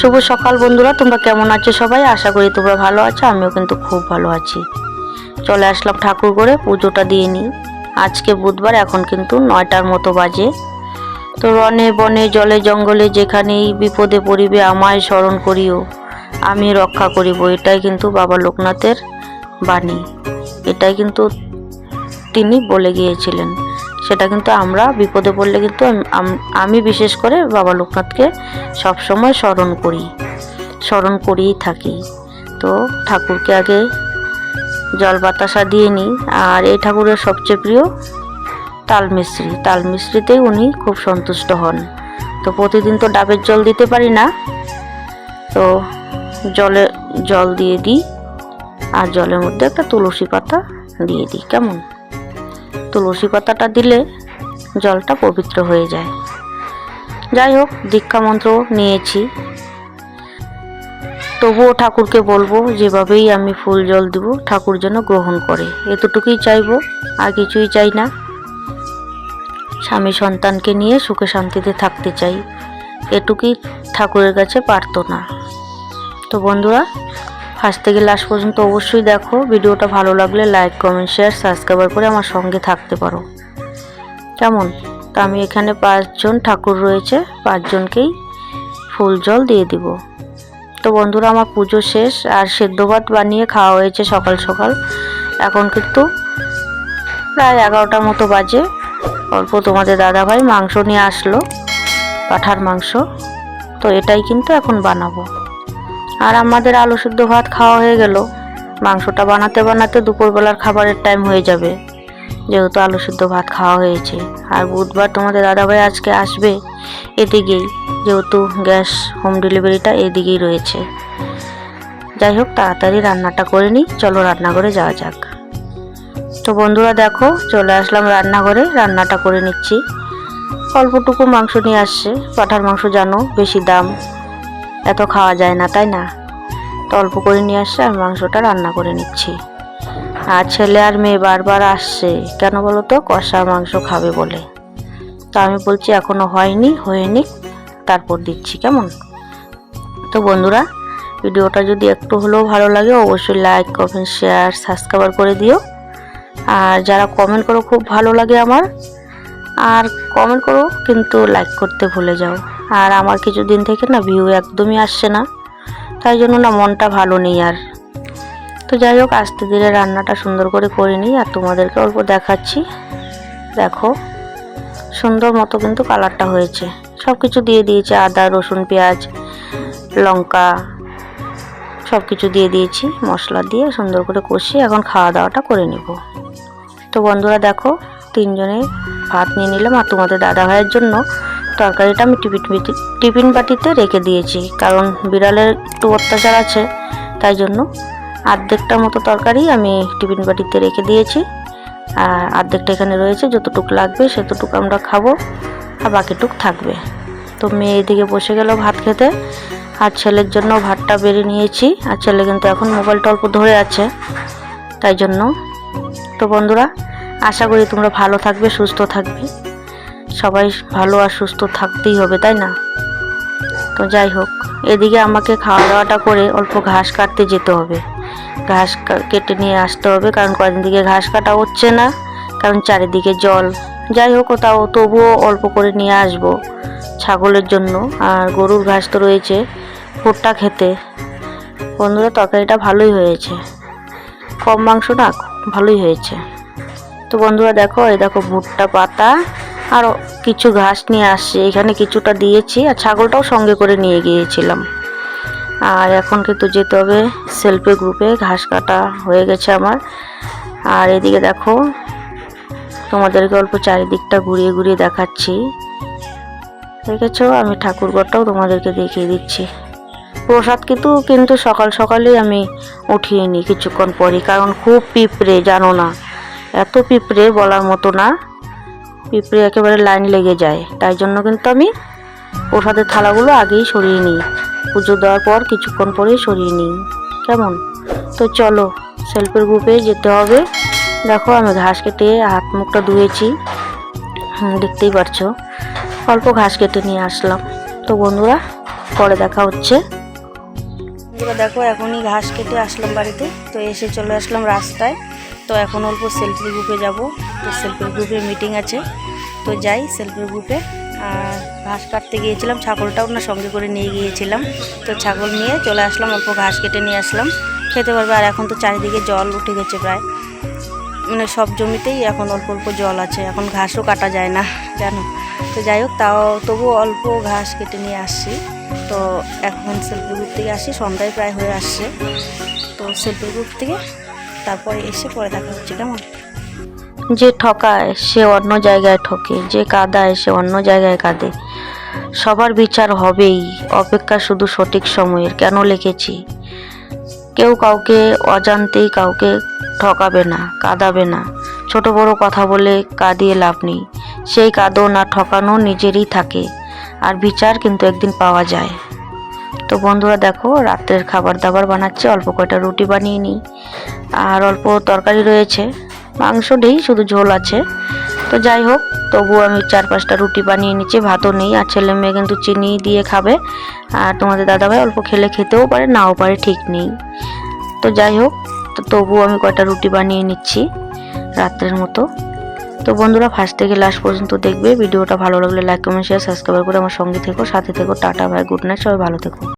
শুভ সকাল বন্ধুরা, তোমরা কেমন আছো সবাই? আশা করি তোমরা ভালো আছো, আমিও কিন্তু খুব ভালো আছি। চলে আসলাম ঠাকুর করে পুজোটা দিয়ে নিই। আজকে বুধবার, এখন কিন্তু নয়টার মতো বাজে। তো রনে বনে, জলে জঙ্গলে, যেখানেই বিপদে পড়িবে, আমায় স্মরণ করিও। আমি রক্ষা করিব, এটাই কিন্তু বাবা লোকনাথের বাণী। এটাই কিন্তু তিনি বলে গিয়েছিলেন। সেটা কিন্তু আমরা বিপদে পড়লে কিন্তু আম- বিশেষ করে বাবা লোকনাথকে সবসময় স্মরণ করি, স্মরণ করেই থাকি। তো ঠাকুরকে আগে জল বাতাসা দিয়ে নিই, আর এই ঠাকুরের সবচেয়ে প্রিয় তাল মিস্ত্রি তাল মিস্ত্রিতেই উনি খুব সন্তুষ্ট হন। তো প্রতিদিন তো ডাবের জল দিতে পারি না, তো জলে জল দিয়ে দিই, আর জলের মধ্যে একটা তুলসী পাতা দিয়ে দিই। কেমন? তুলসী পাতাটা দিলে জলটা পবিত্র হয়ে যায়। যাই হোক, দীক্ষা মন্ত্র নিয়েছি। তবুও ঠাকুরকে বলব, যেভাবেই আমি ফুল জল দেব, ঠাকুর যেন গ্রহণ করে। এতটুকুই চাইব, আর কিছুই চাই না। স্বামী সন্তানকে নিয়ে সুখে শান্তিতে থাকতে চাই। এটুকুই ঠাকুরের কাছে পারতো না তো বন্ধুরা ফার্স্ট থেকে লাস্ট পর্যন্ত অবশ্যই দেখো। ভিডিওটা ভালো লাগলে লাইক কমেন্ট শেয়ার সাবস্ক্রাইব করে আমার সঙ্গে থাকতে পারো। কেমন? তা আমি এখানে পাঁচজন ঠাকুর রয়েছে, পাঁচজনকেই ফুল জল দিয়ে দিব। তো বন্ধুরা, আমার পুজো শেষ, আর সেদ্ধ ভাত বানিয়ে খাওয়া হয়েছে সকাল সকাল। এখন কিন্তু প্রায় এগারোটার মতো বাজে। অল্প তোমাদের দাদাভাই মাংস নিয়ে আসলো, পাঠার মাংস। তো এটাই কিন্তু এখন বানাবো। আর আমাদের আলু সিদ্ধ ভাত খাওয়া হয়ে গেল। মাংসটা বানাতে বানাতে দুপুরবেলার খাবারের টাইম হয়ে যাবে। যেহেতু আলু সিদ্ধ ভাত খাওয়া হয়েছে। আর বুধবার তোমাদের দাদাভাই আজকে আসবে এদিকেই। যেহেতু গ্যাস হোম ডেলিভারিটা এদিকেই রয়েছে। যাই হোক, তাড়াতাড়ি রান্নাটা করে নিই। চলো রান্নাঘরে যাওয়া যাক। তো বন্ধুরা দেখো, চলে আসলাম রান্নাঘরে। রান্নাটা করে নিচ্ছি। অল্পটুকু মাংস নিয়ে আসছে। পাঠার মাংস জানো, বেশি দাম। এত খাওয়া যায় না, তাই না? তো অল্প করে নিয়ে আসছে আমি মাংসটা রান্না করে নিচ্ছি। আর ছেলে আর মেয়ে বারবার আসছে। কেন বলো তো? কষা মাংস খাবে বলে। তো আমি বলছি, এখনও হয়নি হয়নি। তারপর দিচ্ছি, কেমন? তো বন্ধুরা, ভিডিওটা যদি একটু হলেও ভালো লাগে, অবশ্যই লাইক কমেন্ট শেয়ার সাবস্ক্রাইব করে দিও। আর যারা কমেন্ট করো, খুব ভালো লাগে আমার। আর কমেন্ট করো, কিন্তু লাইক করতে ভুলে যাও। আর আমার কিছুদিন থেকে না ভিউ একদমই আসছে না। তাই জন্য না মনটা ভালো নেই আর। তো যাই হোক, আস্তে ধীরে রান্নাটা সুন্দর করে করে নিই আর তোমাদেরকে অল্প দেখাচ্ছি। দেখো, সুন্দর মতো কিন্তু কালারটা হয়েছে। সব কিছু দিয়ে দিয়েছি, আদা, রসুন, পেঁয়াজ, লঙ্কা সব কিছু দিয়ে দিয়েছি, মশলা দিয়ে সুন্দর করে কষিয়ে এখন খাওয়া দাওয়াটা করে নেব। তো বন্ধুরা দেখো, তিনজনে ভাত নিয়ে নিলাম আর তোমাদের দাদা ভাইয়ের জন্য তরকারিটা আমি টিফিন টিফিন বাটিতে রেখে দিয়েছি। কারণ বিড়ালের একটু অত্যাচার আছে, তাই জন্য আর্ধেকটা মতো তরকারি আমি টিফিন বাটিতে রেখে দিয়েছি। আর আর্ধেকটা এখানে রয়েছে, যতটুকু লাগবে সেতটুকু আমরা খাব, আর বাকিটুক থাকবে। তো মেয়ে এদিকে বসে গেল ভাত খেতে, আর ছেলের জন্য ভাতটা বেড়ে নিয়েছি। আর ছেলে কিন্তু এখন মোবাইলটা অল্প ধরে আছে, তাই জন্য। তো বন্ধুরা, আশা করি তোমরা ভালো থাকবে, সুস্থ থাকবে। সবাই ভালো আর সুস্থ থাকতেই হবে, তাই না? তো যাই হোক, এদিকে আমাকে খাওয়া দাওয়াটা করে অল্প ঘাস কাটতে যেতে হবে। ঘাস কেটে নিয়ে আসতে হবে, কারণ কদিন দিকে ঘাস কাটা হচ্ছে না, কারণ চারিদিকে জল। যাই হোক, তাও তবুও অল্প করে নিয়ে আসব ছাগলের জন্য। আর গরুর ঘাস তো রয়েছে, ভুট্টা খেতে। বন্ধুরা, তরকারিটা ভালোই হয়েছে। কম মাংস না, ভালোই হয়েছে। তো বন্ধুরা, দেখো, এই দেখো ভুট্টা পাতা। আর কিছু ঘাস নিয়ে আসছে। এখানে কিছুটা দিয়েছি আর ছাগলটাও সঙ্গে করে নিয়ে গিয়েছিলাম। আর এখন কিন্তু যেতে হবে সেলফি গ্রুপে ঘাস কাটা হয়ে গেছে আমার। আর এদিকে দেখো, তোমাদেরকে অল্প চারিদিকটা ঘুরিয়ে ঘুরিয়ে দেখাচ্ছি। দেখেছ? আমি ঠাকুরঘরটাও তোমাদেরকে দেখিয়ে দিচ্ছি। প্রসাদ কিন্তু কিন্তু সকাল সকালেই আমি উঠিয়ে নিই কিছুক্ষণ পরই। কারণ খুব পিঁপড়ে, জানো না। এত পিঁপড়ে বলার মতো না। পিঁপড়ে একেবারে লাইন লেগে যায়। তাই জন্য কিন্তু আমি প্রসাদের থালাগুলো আগেই সরিয়ে নিই। পুজো দেওয়ার পর কিছুক্ষণ পরেই সরিয়ে নিই। কেমন? তো চলো সেলফের গ্রুপে যেতে হবে। দেখো, আমি ঘাস কেটে হাত মুখটা ধুয়েছি। দেখতেই পারছ। অল্প ঘাস কেটে নিয়ে আসলাম। তো বন্ধুরা, পরে দেখা হচ্ছে। দেখো, এখনই ঘাস কেটে আসলাম বাড়িতে। তো এসে চলে আসলাম রাস্তায়। তো এখন অল্প সেলফি গ্রুপে যাব। তো সেলফি গ্রুপে মিটিং আছে। তো যাই সেলফি গ্রুপে আর ঘাস কাটতে গিয়েছিলাম, ছাগলটাও না সঙ্গে করে নিয়ে গিয়েছিলাম। তো ছাগল নিয়ে চলে আসলাম, অল্প ঘাস কেটে নিয়ে আসলাম। খেতে পারবে, আর এখন তো চারিদিকে জল উঠে গেছে প্রায়। মানে সব জমিতেই এখন অল্প অল্প জল আছে। এখন ঘাসও কাটা যায় না, জানো? তো যাই হোক, তাও তবু অল্প ঘাস কেটে নিয়ে আসছি। তো এখন সেলফি গ্রুপ থেকে আসি সন্ধ্যায় প্রায় হয়ে আসছে। তো সেলফি গ্রুপ থেকে তারপরে এসে পরে দেখা হচ্ছে, কেমন? যে ঠকায়, সে অন্য জায়গায় ঠকে। যে কাঁদায়, সে অন্য জায়গায় কাঁদে। সবার বিচার হবেই। অপেক্ষা শুধু সঠিক সময়ের। কেন লিখেছি? কেউ কাউকে অজান্তেই কাউকে ঠকাবে না, কাঁদাবে না। ছোট বড় কথা বলে কাঁদিয়ে লাভ নেই। সেই কাঁদো না, ঠকানো নিজেরই থাকে। আর বিচার কিন্তু একদিন পাওয়া যায়। তো বন্ধুরা দেখো, রাত্রের খাবার দাবার বানাচ্ছি। অল্প কয়টা রুটি বানিয়ে নিই। আর অল্প তরকারি রয়েছে। মাংস নেই, শুধু ঝোল আছে। তো যাই হোক, তবুও আমি চার পাঁচটা রুটি বানিয়ে নিচ্ছি, ভাতও নেই, আর ছেলে মেয়ে কিন্তু চিনি দিয়ে খাবে। আর তোমাদের দাদাভাই অল্প খেলে খেতেও পারে, নাও পারে, ঠিক নেই। তো যাই হোক, তো তবুও আমি কয়টা রুটি বানিয়ে নিচ্ছি রাত্রের মতো। তো বন্ধুরা, ফার্স্ট থেকে লাস্ট পর্যন্ত দেখবে। ভিডিওটা ভালো লাগলে লাইক কমেন্ট শেয়ার সাবস্ক্রাইব করে আমার সঙ্গে থেকো, সাথে থেকো। টাটা ভাই গুড নাইট সবাই ভালো থেকো।